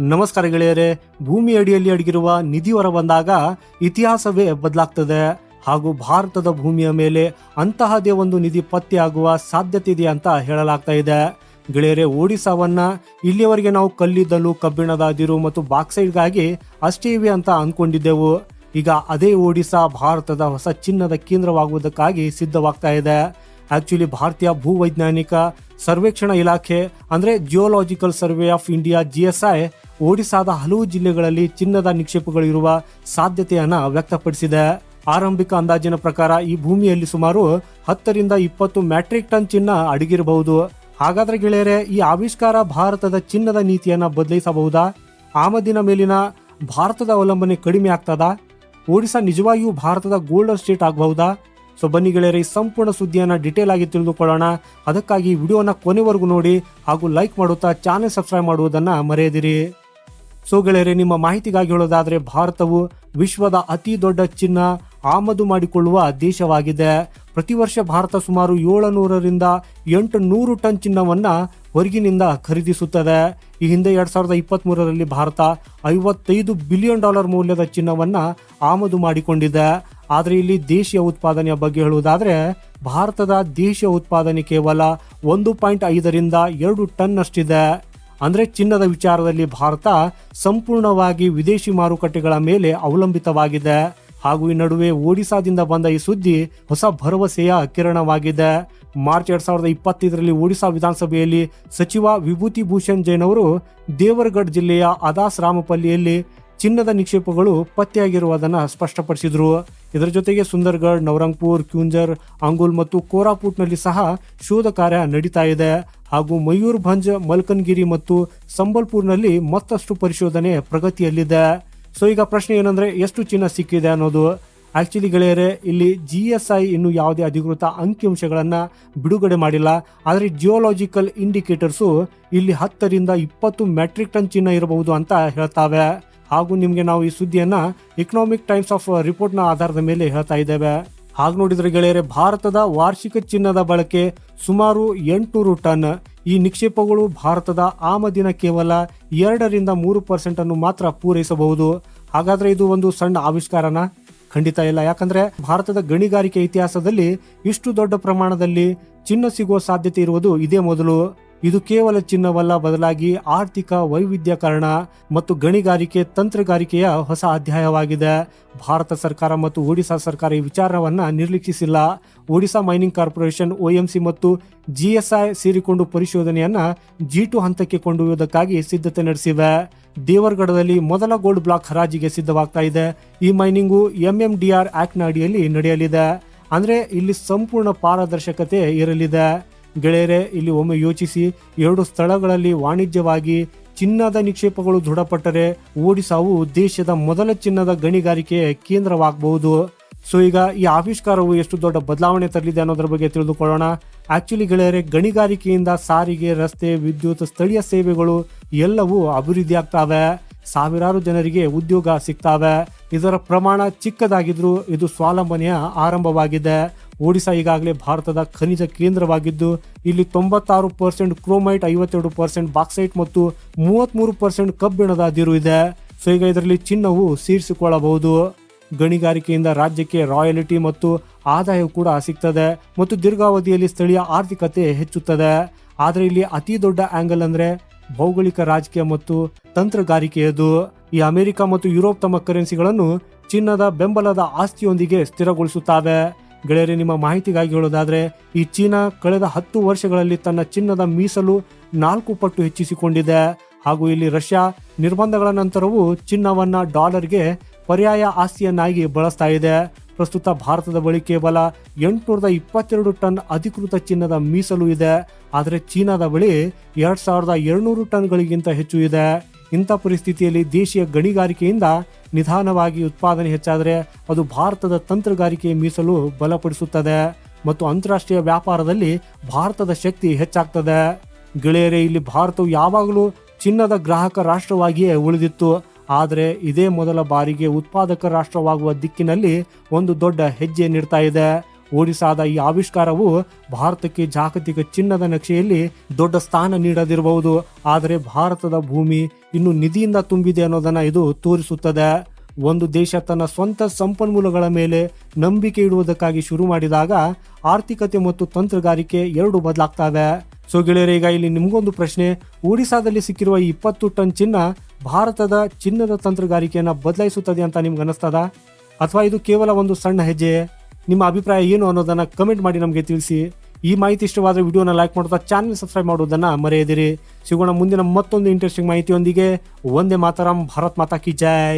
ನಮಸ್ಕಾರ ಗೆಳೆಯರೆ, ಭೂಮಿ ಅಡಿಯಲ್ಲಿ ಅಡಗಿರುವ ನಿಧಿ ಹೊರ ಬಂದಾಗ ಇತಿಹಾಸವೇ ಬದಲಾಗ್ತದೆ. ಹಾಗೂ ಭಾರತದ ಭೂಮಿಯ ಮೇಲೆ ಅಂತಹದೇ ಒಂದು ನಿಧಿ ಪತ್ತೆಯಾಗುವ ಸಾಧ್ಯತೆ ಇದೆ ಅಂತ ಹೇಳಲಾಗ್ತಾ ಇದೆ. ಗೆಳೆಯರೆ ಒಡಿಸಾವನ್ನ ಇಲ್ಲಿಯವರೆಗೆ ನಾವು ಕಲ್ಲಿದ್ದಲು, ಕಬ್ಬಿಣದ ಅದಿರು ಮತ್ತು ಬಾಕ್ಸೈಡ್ಗಾಗಿ ಅಷ್ಟೇ ಇವೆ ಅಂತ ಅಂದ್ಕೊಂಡಿದ್ದೆವು ಈಗ ಅದೇ ಒಡಿಸಾ ಭಾರತದ ಹೊಸ ಚಿನ್ನದ ಕೇಂದ್ರವಾಗುವುದಕ್ಕಾಗಿ ಸಿದ್ಧವಾಗ್ತಾ ಇದೆ. ಆಕ್ಚುಲಿ ಭಾರತೀಯ ಭೂವೈಜ್ಞಾನಿಕ ಸರ್ವೇಕ್ಷಣಾ ಇಲಾಖೆ, ಅಂದ್ರೆ geological survey of India GSI ಒಡಿಸಾದ ಹಲವು ಜಿಲ್ಲೆಗಳಲ್ಲಿ ಚಿನ್ನದ ನಿಕ್ಷೇಪಗಳು ಇರುವ ಸಾಧ್ಯತೆಯನ್ನ ವ್ಯಕ್ತಪಡಿಸಿದೆ. ಆರಂಭಿಕ ಅಂದಾಜಿನ ಪ್ರಕಾರ ಈ ಭೂಮಿಯಲ್ಲಿ ಸುಮಾರು ಹತ್ತರಿಂದ ಇಪ್ಪತ್ತು ಮ್ಯಾಟ್ರಿಕ್ ಟನ್ ಚಿನ್ನ ಅಡಗಿರಬಹುದು. ಹಾಗಾದ್ರೆ ಗೆಳೆಯರೆ, ಈ ಆವಿಷ್ಕಾರ ಭಾರತದ ಚಿನ್ನದ ನೀತಿಯನ್ನ ಬದಲಿಸಬಹುದಾ? ಆಮದಿನ ಮೇಲಿನ ಭಾರತದ ಅವಲಂಬನೆ ಕಡಿಮೆ ಆಗ್ತದ? ಒಡಿಶಾ ನಿಜವಾಗಿಯೂ ಭಾರತದ ಗೋಲ್ಡ್ ಸ್ಟೇಟ್ ಆಗಬಹುದಾ? ಸೊ ಬನ್ನಿ ಗೆಳೆಯರೆ, ಈ ಸಂಪೂರ್ಣ ಸುದ್ದಿಯನ್ನ ಡಿಟೇಲ್ ಆಗಿ ತಿಳಿದುಕೊಳ್ಳೋಣ. ಅದಕ್ಕಾಗಿ ವಿಡಿಯೋನ ಕೊನೆವರೆಗೂ ನೋಡಿ ಹಾಗೂ ಲೈಕ್ ಮಾಡುತ್ತಾ ಚಾನೆಲ್ ಸಬ್ಸ್ಕ್ರೈಬ್ ಮಾಡುವುದನ್ನ ಮರೆಯದಿರಿ. ಸೊ ಗೆಳೆಯರೆ, ನಿಮ್ಮ ಮಾಹಿತಿಗಾಗಿ ಹೇಳೋದಾದ್ರೆ ಭಾರತವು ವಿಶ್ವದ ಅತಿ ದೊಡ್ಡ ಚಿನ್ನ ಆಮದು ಮಾಡಿಕೊಳ್ಳುವ ದೇಶವಾಗಿದೆ. ಪ್ರತಿ ವರ್ಷ ಭಾರತ ಸುಮಾರು ಏಳುನೂರರಿಂದ ಎಂಟು ನೂರು ಟನ್ ಚಿನ್ನವನ್ನ ಹೊರಗಿನಿಂದ ಖರೀದಿಸುತ್ತದೆ. ಈ ಹಿಂದೆ ಎರಡ್ ಸಾವಿರದ ಇಪ್ಪತ್ತ್ ಮೂರರಲ್ಲಿ ಭಾರತ ಐವತ್ತೈದು ಬಿಲಿಯನ್ ಡಾಲರ್ ಮೌಲ್ಯದ ಚಿನ್ನವನ್ನ ಆಮದು ಮಾಡಿಕೊಂಡಿದೆ. ಆದರೆ ಇಲ್ಲಿ ದೇಶೀಯ ಉತ್ಪಾದನೆಯ ಬಗ್ಗೆ ಹೇಳುವುದಾದ್ರೆ, ಭಾರತದ ದೇಶೀಯ ಉತ್ಪಾದನೆ ಕೇವಲ ಒಂದು ಪಾಯಿಂಟ್ ಐದರಿಂದ ಎರಡು ಟನ್ ಅಷ್ಟಿದೆ ಅಂದ್ರೆ ಚಿನ್ನದ ವಿಚಾರದಲ್ಲಿ ಭಾರತ ಸಂಪೂರ್ಣವಾಗಿ ವಿದೇಶಿ ಮಾರುಕಟ್ಟೆಗಳ ಮೇಲೆ ಅವಲಂಬಿತವಾಗಿದೆ. ಹಾಗೂ ಈ ನಡುವೆ ಒಡಿಸಾದಿಂದ ಬಂದ ಈ ಸುದ್ದಿ ಹೊಸ ಭರವಸೆಯ ಕಿರಣವಾಗಿದೆ. ಮಾರ್ಚ್ ಎರಡ್ ಸಾವಿರದ ಇಪ್ಪತ್ತೈದರಲ್ಲಿ ಒಡಿಶಾ ವಿಧಾನಸಭೆಯಲ್ಲಿ ಸಚಿವ ವಿಭೂತಿ ಭೂಷಣ್ ಜೈನ್ ಅವರು ದೇವರಗಢ ಜಿಲ್ಲೆಯ ಅದಾಸ್ ರಾಮಪಲ್ಲಿಯಲ್ಲಿ ಚಿನ್ನದ ನಿಕ್ಷೇಪಗಳು ಪತ್ತೆಯಾಗಿರುವುದನ್ನು ಸ್ಪಷ್ಟಪಡಿಸಿದ್ರು. ಇದರ ಜೊತೆಗೆ ಸುಂದರ್ಗಢ್, ನವರಂಗ್ಪುರ್, ಕ್ಯೂಂಜರ್ ಅಂಗುಲ್ ಮತ್ತು ಕೋರಾಪುಟ್ನಲ್ಲಿ ಸಹ ಶೋಧ ಕಾರ್ಯ ನಡೀತಾ ಇದೆ. ಹಾಗೂ ಮಯೂರ್ಭಂಜ್ ಮಲ್ಕನ್ಗಿರಿ ಮತ್ತು ಸಂಬಲ್ಪುರ್ನಲ್ಲಿ ಮತ್ತಷ್ಟು ಪರಿಶೋಧನೆ ಪ್ರಗತಿಯಲ್ಲಿದೆ. ಸೊ, ಈಗ ಪ್ರಶ್ನೆ ಏನಂದ್ರೆ ಎಷ್ಟು ಚಿನ್ನ ಸಿಕ್ಕಿದೆ ಅನ್ನೋದು. ಆಕ್ಚುಲಿ ಗೆಳೆಯರೆ, ಇಲ್ಲಿ ಜಿ ಎಸ್ ಐ ಇನ್ನು ಯಾವುದೇ ಅಧಿಕೃತ ಅಂಕಿಅಂಶಗಳನ್ನ ಬಿಡುಗಡೆ ಮಾಡಿಲ್ಲ. ಆದರೆ ಜಿಯೋಲಾಜಿಕಲ್ ಇಂಡಿಕೇಟರ್ಸು ಇಲ್ಲಿ ಹತ್ತರಿಂದ ಇಪ್ಪತ್ತು ಮೆಟ್ರಿಕ್ ಟನ್ ಚಿನ್ನ ಇರಬಹುದು ಅಂತ ಹೇಳ್ತಾವೆ. ಹಾಗೂ ನಿಮಗೆ ನಾವು ಈ ಸುದ್ದಿಯನ್ನ ಇಕನಾಮಿಕ್ ಟೈಮ್ಸ್ ಆಫ್ ರಿಪೋರ್ಟ್ನ ಆಧಾರದ ಮೇಲೆ ಹೇಳ್ತಾ ಇದ್ದೇವೆ. ಹಾಗೆ ನೋಡಿದ್ರೆ ಗೆಳೆಯರೆ, ಭಾರತದ ವಾರ್ಷಿಕ ಚಿನ್ನದ ಬಳಕೆ ಸುಮಾರು ಎಂಟುನೂರು ಟನ್. ಈ ನಿಕ್ಷೇಪಗಳು ಭಾರತದ ಆಮದಿನ ಕೇವಲ ಎರಡರಿಂದ ಮೂರು ಪರ್ಸೆಂಟ್ ಅನ್ನು ಮಾತ್ರ ಪೂರೈಸಬಹುದು. ಹಾಗಾದ್ರೆ ಇದು ಒಂದು ಸಣ್ಣ ಆವಿಷ್ಕಾರನ? ಖಂಡಿತ ಇಲ್ಲ. ಯಾಕಂದ್ರೆ ಭಾರತದ ಗಣಿಗಾರಿಕೆ ಇತಿಹಾಸದಲ್ಲಿ ಇಷ್ಟು ದೊಡ್ಡ ಪ್ರಮಾಣದಲ್ಲಿ ಚಿನ್ನ ಸಿಗುವ ಸಾಧ್ಯತೆ ಇರುವುದು ಇದೇ ಮೊದಲು. ಇದು ಕೇವಲ ಚಿನ್ನವಲ್ಲ, ಬದಲಾಗಿ ಆರ್ಥಿಕ ವೈವಿಧ್ಯಕರಣ ಮತ್ತು ಗಣಿಗಾರಿಕೆ ತಂತ್ರಗಾರಿಕೆಯ ಹೊಸ ಅಧ್ಯಾಯವಾಗಿದೆ. ಭಾರತ ಸರ್ಕಾರ ಮತ್ತು ಒಡಿಶಾ ಸರ್ಕಾರ ಈ ವಿಚಾರವನ್ನ ನಿರ್ಲಕ್ಷಿಸಿಲ್ಲ. ಒಡಿಶಾ ಮೈನಿಂಗ್ ಕಾರ್ಪೊರೇಷನ್, ಒಎಂಸಿ ಮತ್ತು ಜಿಎಸ್ಐ ಸೇರಿಕೊಂಡು ಪರಿಶೋಧನೆಯನ್ನ ಜಿ ಟು ಹಂತಕ್ಕೆ ಕೊಂಡೊಯ್ಯುವುದಕ್ಕಾಗಿ ಸಿದ್ಧತೆ ನಡೆಸಿವೆ. ದೇವರ್ಗಢದಲ್ಲಿ ಮೊದಲ ಗೋಲ್ಡ್ ಬ್ಲಾಕ್ ಹರಾಜಿಗೆ ಸಿದ್ಧವಾಗ್ತಾ ಇದೆ. ಈ ಮೈನಿಂಗು ಎಂಎಂಡಿಆರ್ ಆಕ್ಟ್ನ ಅಡಿಯಲ್ಲಿ ನಡೆಯಲಿದೆ. ಅಂದ್ರೆ ಇಲ್ಲಿ ಸಂಪೂರ್ಣ ಪಾರದರ್ಶಕತೆ ಇರಲಿದೆ. ಗೆಳೆಯರೆ, ಇಲ್ಲಿ ಒಮ್ಮೆ ಯೋಚಿಸಿ. ಎರಡು ಸ್ಥಳಗಳಲ್ಲಿ ವಾಣಿಜ್ಯವಾಗಿ ಚಿನ್ನದ ನಿಕ್ಷೇಪಗಳು ದೃಢಪಟ್ಟರೆ ಓಡಿಸಾವು ದೇಶದ ಮೊದಲ ಚಿನ್ನದ ಗಣಿಗಾರಿಕೆ ಕೇಂದ್ರವಾಗಬಹುದು. ಸೊ, ಈಗ ಈ ಆವಿಷ್ಕಾರವು ಎಷ್ಟು ದೊಡ್ಡ ಬದಲಾವಣೆ ತರಲಿದೆ ಅನ್ನೋದ್ರ ಬಗ್ಗೆ ತಿಳಿದುಕೊಳ್ಳೋಣ. ಆಕ್ಚುಲಿ ಗೆಳೆಯರೆ, ಗಣಿಗಾರಿಕೆಯಿಂದ ಸಾರಿಗೆ, ರಸ್ತೆ, ವಿದ್ಯುತ್, ಸ್ಥಳೀಯ ಸೇವೆಗಳು ಎಲ್ಲವೂ ಅಭಿವೃದ್ಧಿ ಆಗ್ತಾವೆ. ಸಾವಿರಾರು ಜನರಿಗೆ ಉದ್ಯೋಗ ಸಿಗ್ತಾವೆ. ಇದರ ಪ್ರಮಾಣ ಚಿಕ್ಕದಾಗಿದ್ರೂ ಇದು ಸ್ವಾವಲಂಬನೆಯ ಆರಂಭವಾಗಿದೆ. ಒಡಿಶಾ ಈಗಾಗಲೇ ಭಾರತದ ಖನಿಜ ಕೇಂದ್ರವಾಗಿದ್ದು, ಇಲ್ಲಿ ತೊಂಬತ್ತಾರು ಪರ್ಸೆಂಟ್ ಕ್ರೋಮೈಟ್, ಐವತ್ತೆರಡು ಪರ್ಸೆಂಟ್ ಬಾಕ್ಸೈಟ್ ಮತ್ತು ಮೂವತ್ಮೂರು ಪರ್ಸೆಂಟ್ ಕಬ್ಬಿಣದ ಅದಿರು ಇದೆ. ಸೊ, ಈಗ ಇದರಲ್ಲಿ ಚಿನ್ನವು ಸೇರಿಸಿಕೊಳ್ಳಬಹುದು. ಗಣಿಗಾರಿಕೆಯಿಂದ ರಾಜ್ಯಕ್ಕೆ ರಾಯಲಿಟಿ ಮತ್ತು ಆದಾಯ ಕೂಡ ಸಿಗ್ತದೆ ಮತ್ತು ದೀರ್ಘಾವಧಿಯಲ್ಲಿ ಸ್ಥಳೀಯ ಆರ್ಥಿಕತೆ ಹೆಚ್ಚುತ್ತದೆ. ಆದರೆ ಇಲ್ಲಿ ಅತಿ ದೊಡ್ಡ ಆಂಗಲ್ ಅಂದರೆ ಭೌಗೋಳಿಕ ರಾಜಕೀಯ ಮತ್ತು ತಂತ್ರಗಾರಿಕೆಯದು ಈ ಅಮೆರಿಕ ಮತ್ತು ಯುರೋಪ್ ತಮ್ಮ ಕರೆನ್ಸಿಗಳನ್ನು ಚಿನ್ನದ ಬೆಂಬಲದ ಆಸ್ತಿಯೊಂದಿಗೆ ಸ್ಥಿರಗೊಳಿಸುತ್ತವೆ. ಗೆಳೆಯರೆ, ನಿಮ್ಮ ಮಾಹಿತಿಗಾಗಿ ಹೇಳೋದಾದರೆ, ಈ ಚೀನಾ ಕಳೆದ ಹತ್ತು ವರ್ಷಗಳಲ್ಲಿ ತನ್ನ ಚಿನ್ನದ ಮೀಸಲು ನಾಲ್ಕು ಪಟ್ಟು ಹೆಚ್ಚಿಸಿಕೊಂಡಿದೆ. ಹಾಗೂ ಇಲ್ಲಿ ರಷ್ಯಾ ನಿರ್ಬಂಧಗಳ ನಂತರವೂ ಚಿನ್ನವನ್ನ ಡಾಲರ್ಗೆ ಪರ್ಯಾಯ ಆಸ್ತಿಯನ್ನಾಗಿ ಬಳಸ್ತಾ ಇದೆ. ಪ್ರಸ್ತುತ ಭಾರತದ ಬಳಿ ಕೇವಲ ಎಂಟುನೂರದ ಇಪ್ಪತ್ತೆರಡು ಟನ್ ಅಧಿಕೃತ ಚಿನ್ನದ ಮೀಸಲು ಇದೆ. ಆದರೆ ಚೀನಾದ ಬಳಿ ಎರಡು ಸಾವಿರದ ಎರಡುನೂರು ಟನ್ಗಳಿಗಿಂತ ಹೆಚ್ಚು ಇದೆ. ಇಂಥ ಪರಿಸ್ಥಿತಿಯಲ್ಲಿ ದೇಶೀಯ ಗಣಿಗಾರಿಕೆಯಿಂದ ನಿಧಾನವಾಗಿ ಉತ್ಪಾದನೆ ಹೆಚ್ಚಾದರೆ ಅದು ಭಾರತದ ತಂತ್ರಗಾರಿಕೆ ಮೀಸಲು ಬಲಪಡಿಸುತ್ತದೆ ಮತ್ತು ಅಂತಾರಾಷ್ಟ್ರೀಯ ವ್ಯಾಪಾರದಲ್ಲಿ ಭಾರತದ ಶಕ್ತಿ ಹೆಚ್ಚಾಗ್ತದೆ. ಗೆಳೆಯರೇ, ಇಲ್ಲಿ ಭಾರತವು ಯಾವಾಗಲೂ ಚಿನ್ನದ ಗ್ರಾಹಕ ರಾಷ್ಟ್ರವಾಗಿಯೇ ಉಳಿದಿತ್ತು. ಆದರೆ ಇದೇ ಮೊದಲ ಬಾರಿಗೆ ಉತ್ಪಾದಕ ರಾಷ್ಟ್ರವಾಗುವ ದಿಕ್ಕಿನಲ್ಲಿ ಒಂದು ದೊಡ್ಡ ಹೆಜ್ಜೆ ನೀಡ್ತಾ ಇದೆ. ಒಡಿಸಾದ ಈ ಆವಿಷ್ಕಾರವು ಭಾರತಕ್ಕೆ ಜಾಗತಿಕ ಚಿನ್ನದ ನಕ್ಷೆಯಲ್ಲಿ ದೊಡ್ಡ ಸ್ಥಾನ ನೀಡದಿರಬಹುದು. ಆದರೆ ಭಾರತದ ಭೂಮಿ ಇನ್ನು ನಿಧಿಯಿಂದ ತುಂಬಿದೆ ಅನ್ನೋದನ್ನ ಇದು ತೋರಿಸುತ್ತದೆ. ಒಂದು ದೇಶ ತನ್ನ ಸ್ವಂತ ಸಂಪನ್ಮೂಲಗಳ ಮೇಲೆ ನಂಬಿಕೆ ಇಡುವುದಕ್ಕಾಗಿ ಶುರು ಮಾಡಿದಾಗ ಆರ್ಥಿಕತೆ ಮತ್ತು ತಂತ್ರಗಾರಿಕೆ ಎರಡು ಬದಲಾಗ್ತವೆ. ಸೊ ಗೆಳೆಯರೆ, ಈಗ ಇಲ್ಲಿ ನಿಮ್ಗೊಂದು ಪ್ರಶ್ನೆ. ಒಡಿಸಾದಲ್ಲಿ ಸಿಕ್ಕಿರುವ ಈ ಇಪ್ಪತ್ತು ಟನ್ ಚಿನ್ನ ಭಾರತದ ಚಿನ್ನದ ತಂತ್ರಗಾರಿಕೆಯನ್ನು ಬದಲಾಯಿಸುತ್ತದೆ ಅಂತ ನಿಮ್ಗೆ ಅನಿಸ್ತದ? ಅಥವಾ ಇದು ಕೇವಲ ಒಂದು ಸಣ್ಣ ಹೆಜ್ಜೆ? ನಿಮ್ಮ ಅಭಿಪ್ರಾಯ ಏನು ಅನ್ನೋದನ್ನ ಕಮೆಂಟ್ ಮಾಡಿ ನಮಗೆ ತಿಳಿಸಿ. ಈ ಮಾಹಿತಿ ಇಷ್ಟವಾದ ವಿಡಿಯೋನ ಲೈಕ್ ಮಾಡ್ತಾ ಚಾನಲ್ ಸಬ್ಸ್ಕ್ರೈಬ್ ಮಾಡೋದನ್ನ ಮರೆಯದಿರಿ. ಸಿಗೋಣ ಮುಂದಿನ ಮತ್ತೊಂದು ಇಂಟ್ರೆಸ್ಟಿಂಗ್ ಮಾಹಿತಿಯೊಂದಿಗೆ. ಒಂದೇ ಮಾತರಂ, ಭಾರತ್ ಮಾತಾ ಕಿ ಜೈ.